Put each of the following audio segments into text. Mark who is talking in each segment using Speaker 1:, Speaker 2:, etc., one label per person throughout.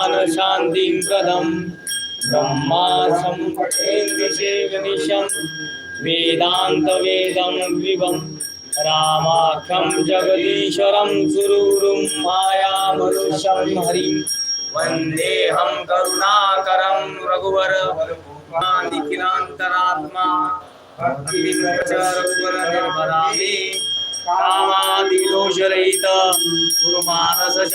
Speaker 1: शान्तिं प्रदं ब्रह्मा सम्पठेन्द्रिशेगनिशं वेदान्तवेदं विवं रामाख्यं जगदीश्वरं सुरूरुं मायामनुष्यं हरिं। वन्देऽहं रघुवर। निखिलान्तरात्मा
Speaker 2: कामादिदोषरहित।
Speaker 1: गुरुमानस च।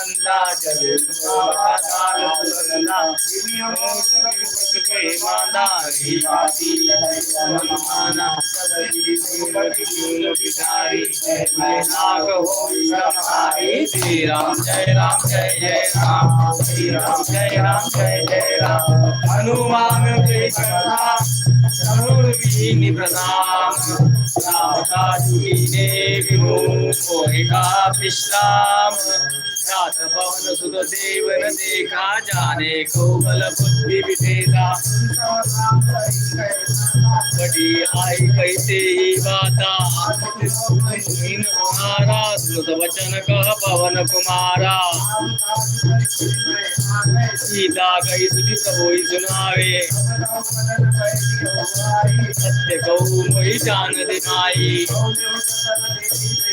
Speaker 1: सौरे
Speaker 2: चौका ऊपर बार बार रघुवीर सवारे जो मैं बलधारी जय
Speaker 1: श्री राम जय राम जय जय राम
Speaker 2: श्री राम
Speaker 3: जय राम
Speaker 1: जय जय राम हनुमान
Speaker 2: के सदा
Speaker 1: समूर्वीनि प्रणाम राम काजुने विमो मोहिका विश्राम रात पवन सुत देवन देखा जाने को बल बुद्धि विधेता
Speaker 2: बड़ी आई कैसे
Speaker 1: ही
Speaker 2: इन कुमारा
Speaker 1: सुत वचन कह पवन कुमारा। सीता गई सुधि प्रभु सुनावे। सत्य कहू मोहि जान दिमाई।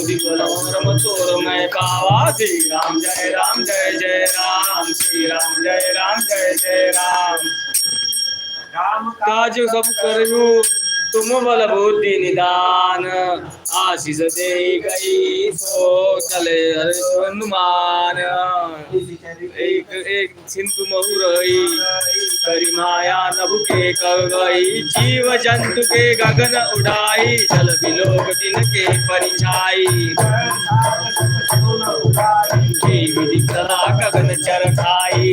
Speaker 2: ही
Speaker 1: मैं पावा श्री राम जय राम जय जय राम श्री राम जय राम जय जय राम
Speaker 2: काज सब करहु
Speaker 1: तुम बल निदान आशीष दे गई सो चले हनुमान।
Speaker 2: एक
Speaker 1: एक सिंधु महु रही करी माया नभु के कर गई जीव जंतु के गगन उड़ाई जल विलोक दिन के परिचाई। विधि कला गगन चरखाई।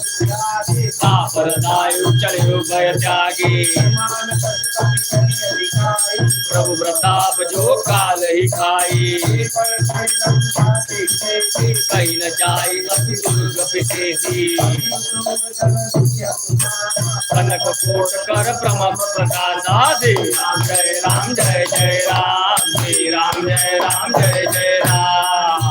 Speaker 1: सापर दायु चढ़ो भय त्यागी
Speaker 2: प्रभु
Speaker 1: प्रताप जो काल ही खाई। कहीं न जाई अति दुर्ग पिटेसी
Speaker 2: कनक कोट कर
Speaker 1: प्रमथ प्रकाशा दे राम जय राम जय जय राम श्री राम जय राम जय जय राम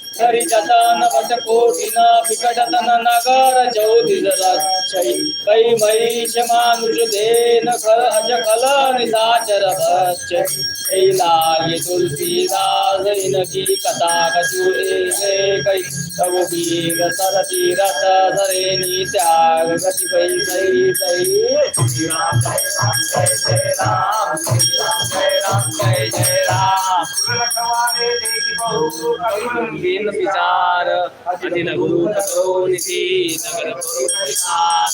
Speaker 1: विधि एक निधर जय हरि जतन वच कोटि न विकटतन नगर ज्योति जय कई महिष मानुष देन खल अज खल निशाचर बच्च लागे तुलसीदास इनकी कथा कचूरे कई तब वीर सरती रथ धरे त्याग गति भई सही सही राम जय राम जय राम जय राम जय जय राम
Speaker 2: दीन विचार अति गुरु करो निधि नगर
Speaker 1: विचार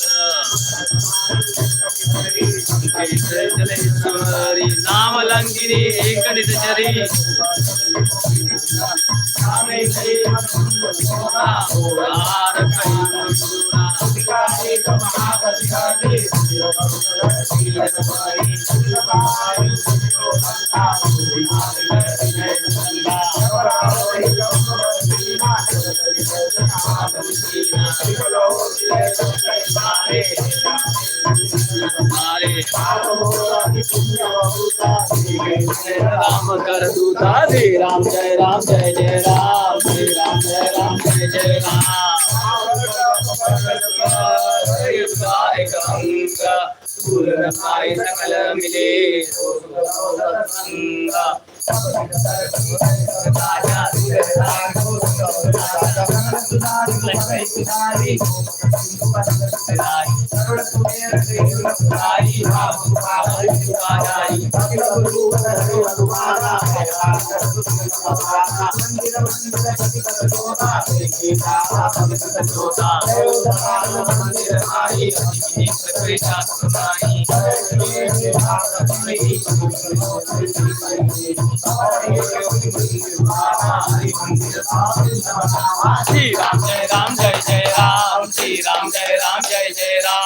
Speaker 1: चलेश्वरी नाम
Speaker 2: लंगिनी एक निजरी राम
Speaker 1: कर दूता श्री राम जय राम जय जय राम श्री राम जय राम जय जय राम
Speaker 3: सूर्य
Speaker 2: सकल
Speaker 1: मिले
Speaker 2: संगा Like
Speaker 1: श्री राम जय राम जय जय राम श्री राम जय राम जय जय राम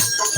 Speaker 2: Thank you.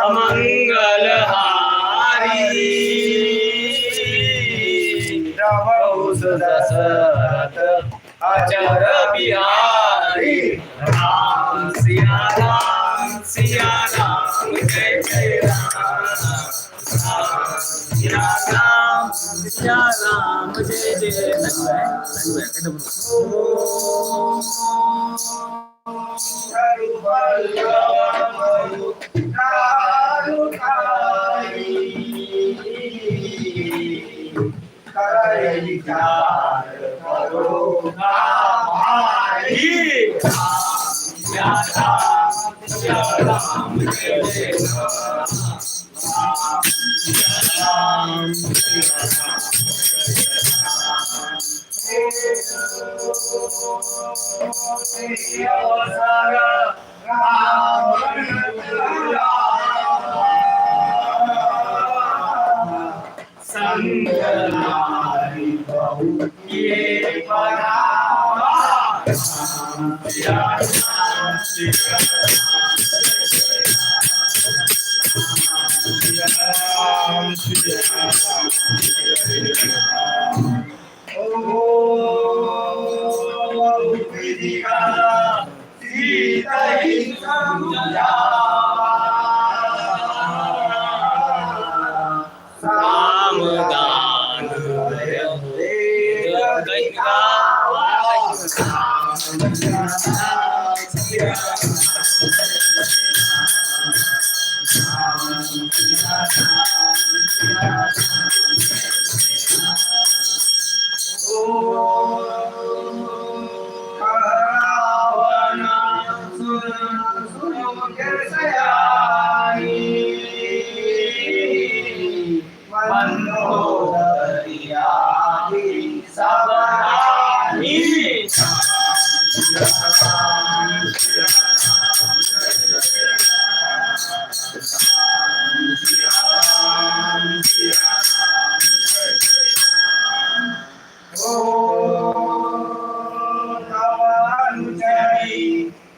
Speaker 2: अमङ्गल
Speaker 3: हारी
Speaker 2: दशरथ अचर
Speaker 1: बिहारी राम सिया राम सिया राम जय जय राम राम सिया राम सिया राम जय जय
Speaker 2: Yeah.
Speaker 1: 啊呀，山高水长，
Speaker 2: 啊呀，山高水
Speaker 1: 长。
Speaker 2: 哦，美丽的家乡，一代青山不老。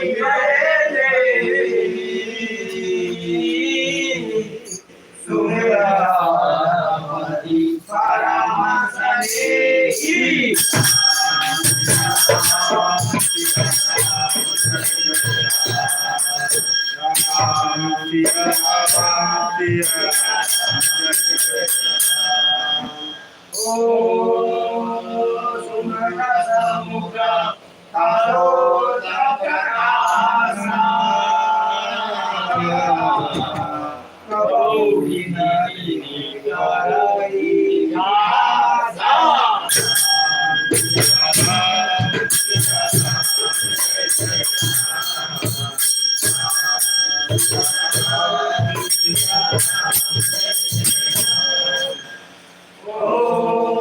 Speaker 2: viva ele. Surreal, para Mazanei. Oh, Sumana Samuka toda fracassa. Domina ignorância e razão. Oh,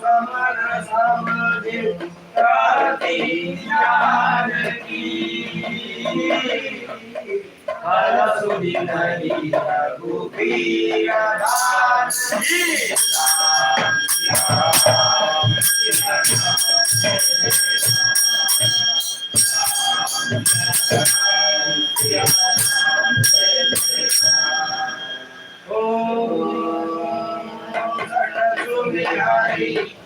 Speaker 2: Samara, Samara. भान समान
Speaker 1: पुरुष
Speaker 2: वचन
Speaker 1: सुनि कार्य सी
Speaker 2: बोला अति विद्या